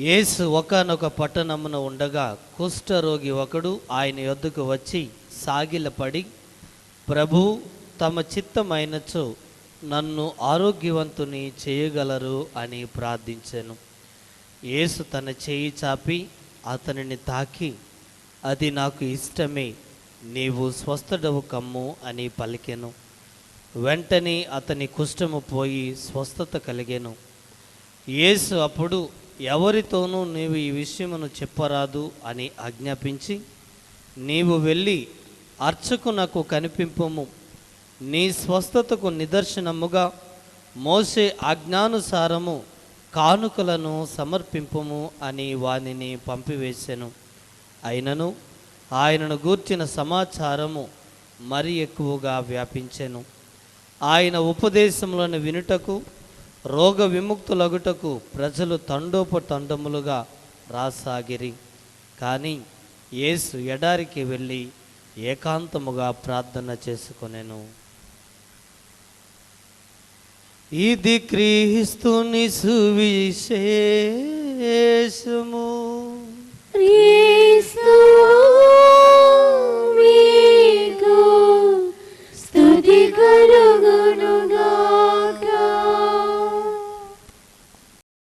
యేసు ఒకనొక పట్టణమున ఉండగా కుష్ఠరోగి ఒకడు ఆయన యొద్దకు వచ్చి సాగిలపడి ప్రభు తమ చిత్తమైనచో నన్ను ఆరోగ్యవంతుని చేయగలరు అని ప్రార్థించాను. యేసు తన చేయి చాపి అతనిని తాకి అది నాకు ఇష్టమే నీవు స్వస్థడవు కమ్ము అని పలికెను. వెంటనే అతని కుష్టము పోయి స్వస్థత కలిగాను. యేసు అప్పుడు ఎవరితోనూ నీవు ఈ విషయమును చెప్పరాదు అని ఆజ్ఞాపించి నీవు వెళ్ళి అర్చకు నాకు కనిపింపుము. నీ స్వస్థతకు నిదర్శనముగా మోసే ఆజ్ఞానుసారము కానుకలను సమర్పింపుము అని వానిని పంపివేశాను అయినను ఆయనను గూర్చిన సమాచారము మరి ఎక్కువగా వ్యాపించెను. ఆయన ఉపదేశములను వినుటకు రోగ విముక్తులగుటకు ప్రజలు తండోపు తండములుగా రాసాగిరి. కానీ యేసు ఎడారికి వెళ్ళి ఏకాంతముగా ప్రార్థన చేసుకునేను. ఇది క్రీస్తుని సువిశేషము. క్రీస్తు స్తుతి కలుగునుగాక.